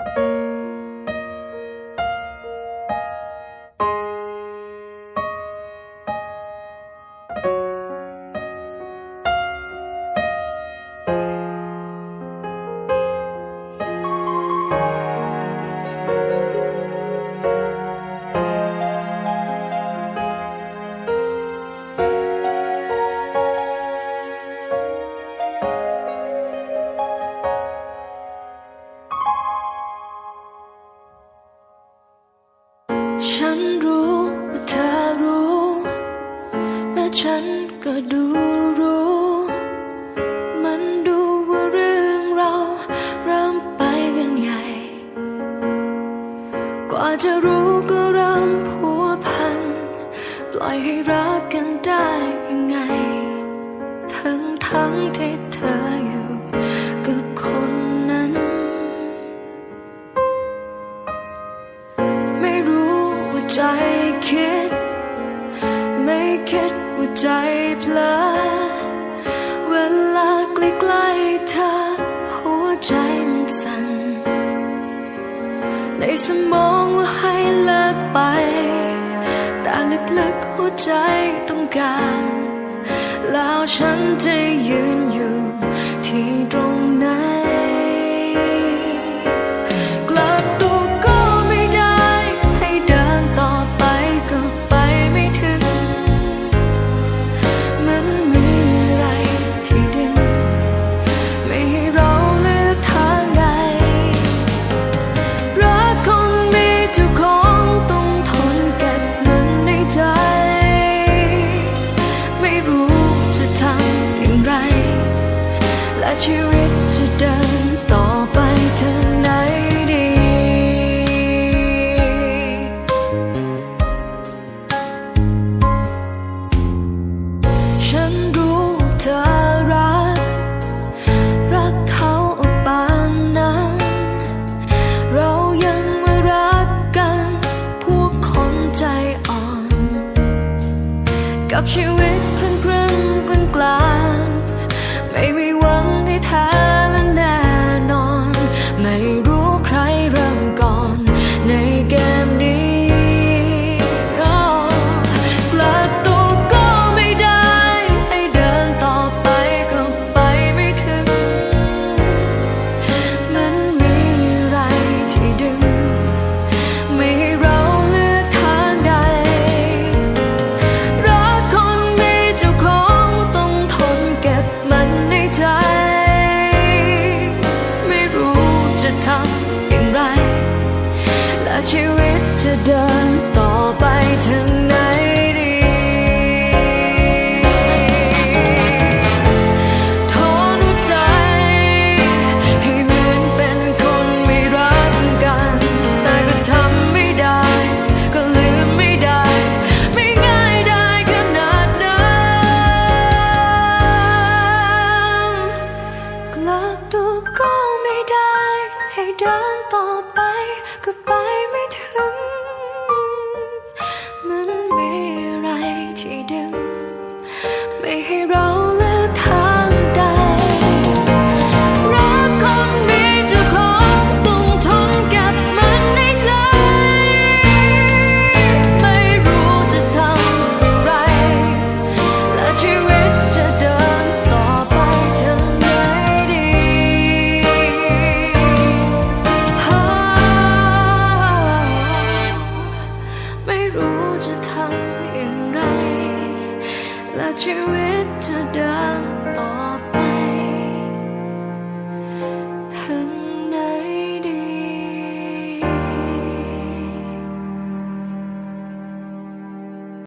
you ฉันรู้เธอรู้ และฉันก็ดูรู้ มันดูว่าเรื่องเราเริ่มไปกันใหญ่ กว่าจะรู้ก็เริ่มผัวพัน ปล่อยให้รักกันได้ยังไง ทั้งทั้งที่เธออยู่ ใจคิด ไม่คิดว่าใจเพลินเวลาใกล้ๆเธอ หัวใจมันสั่นในสมองว่าให้เลิกไป แต่ลึกๆหัวใจต้องการ แล้วฉันจะยืนอยู่ที่ตรงนั้น กับชีวิตครึ่งครึ่งกลางกลาง จะทำอย่างไร และชีวิตจะเดินต่อ